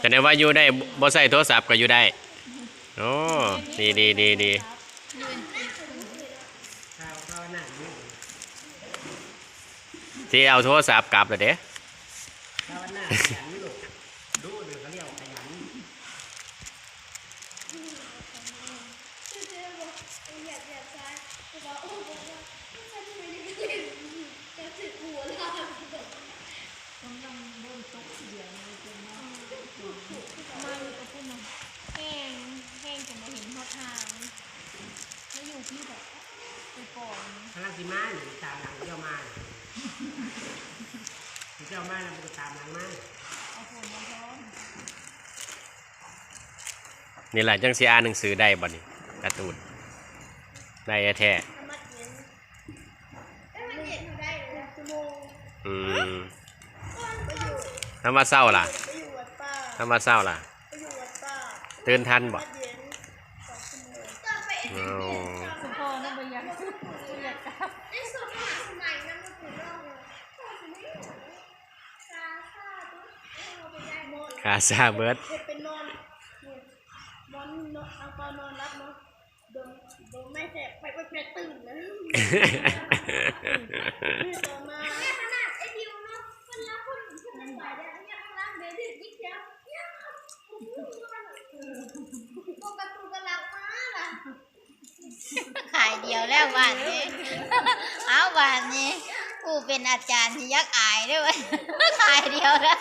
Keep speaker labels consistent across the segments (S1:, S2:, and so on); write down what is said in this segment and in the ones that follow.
S1: แม่
S2: แต่ในว่าอยู่ได้บ่ใส่โทรศัพท์ก็อยู่ได้โอ้ดีดีดีดีที่เอาโทรศัพท์กลับเลยเด้
S3: ข้าวหน้าขยั
S1: มาอยู่กับพุ่นนะแห้งแห้งจนมาเห็นหอทางแล้วอยู่ที่แบบไปก่อน
S3: พลังสีมาเนี่ยตามหลังเจ้ามาเจ้ามาแล้วมันก็ตามหลังมา
S1: เอาฝนมาพร้อม
S2: นี่แหละจังสิอ่านหนังสือได้บ่นี่การ์ตูนได้แท้
S4: มัดเย็นเอ้ยมันเย็นอยู่ได้เลยนะชั่วโมง
S2: ๆอืม
S4: ไปอยู่
S2: ถ้ามาเศร้าล่ะ
S4: ไปอยู่วัดป่า
S2: ถ้ามาเศร้าล่ะ
S4: ไปอยู่วัดป่า
S2: ตื่นทันบ่
S4: มัดเย็นสองชั่วโมงจะไปเอ็น
S2: อ๋อ
S1: คุณพ่อนั่นไปยังไปอยากกลับ
S4: ไอ้สมหาสมัยนั้นมันคือรอบเลยพ่อจะไม่อยู่ซาซาตุ๊กเอาไปได้หมด
S2: ขาซาเบิด
S4: เห็ดเป็นนอนนี่นอนนอนเอาตอนนอนรับเนาะโดนโดนไม่แสบไปไปแม่ตื่นนะนี่ต่อมาแม่ขนาดไอ้ดิวเนาะคนละคนคนละสายเนี่ยเนี่ยข้างล่างเดี๋ยวดิยิ่งเดียวเนี่ยโขา
S5: ยเดียวแล้วบ้านนี้เอาบ้านนี้ผู้เป็นอาจารย์ที่ยักอายด้วยเวยขายเดียวแล้ว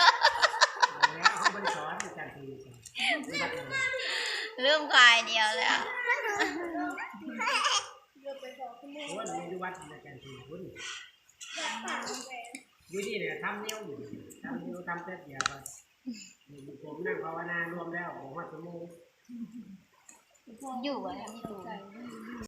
S3: แล้วเขาบริสอนอาจารย์ที
S5: เริ่มขายเดียวแล้ว
S4: เดี๋ยวไปสองชั่วโมง
S3: โอ้ยในวัดอาจารย์ทีคุณ
S4: แบบปากแหวน
S3: อยู่นี่เนี่ยทำเนี้ยวอยู่ทำเนี้ยวทำเสร็จเดียวก็ ผมนั่งภาวนารวมแล้วผมว่าชั่วโมง
S5: อยู่อะไรนี่ดู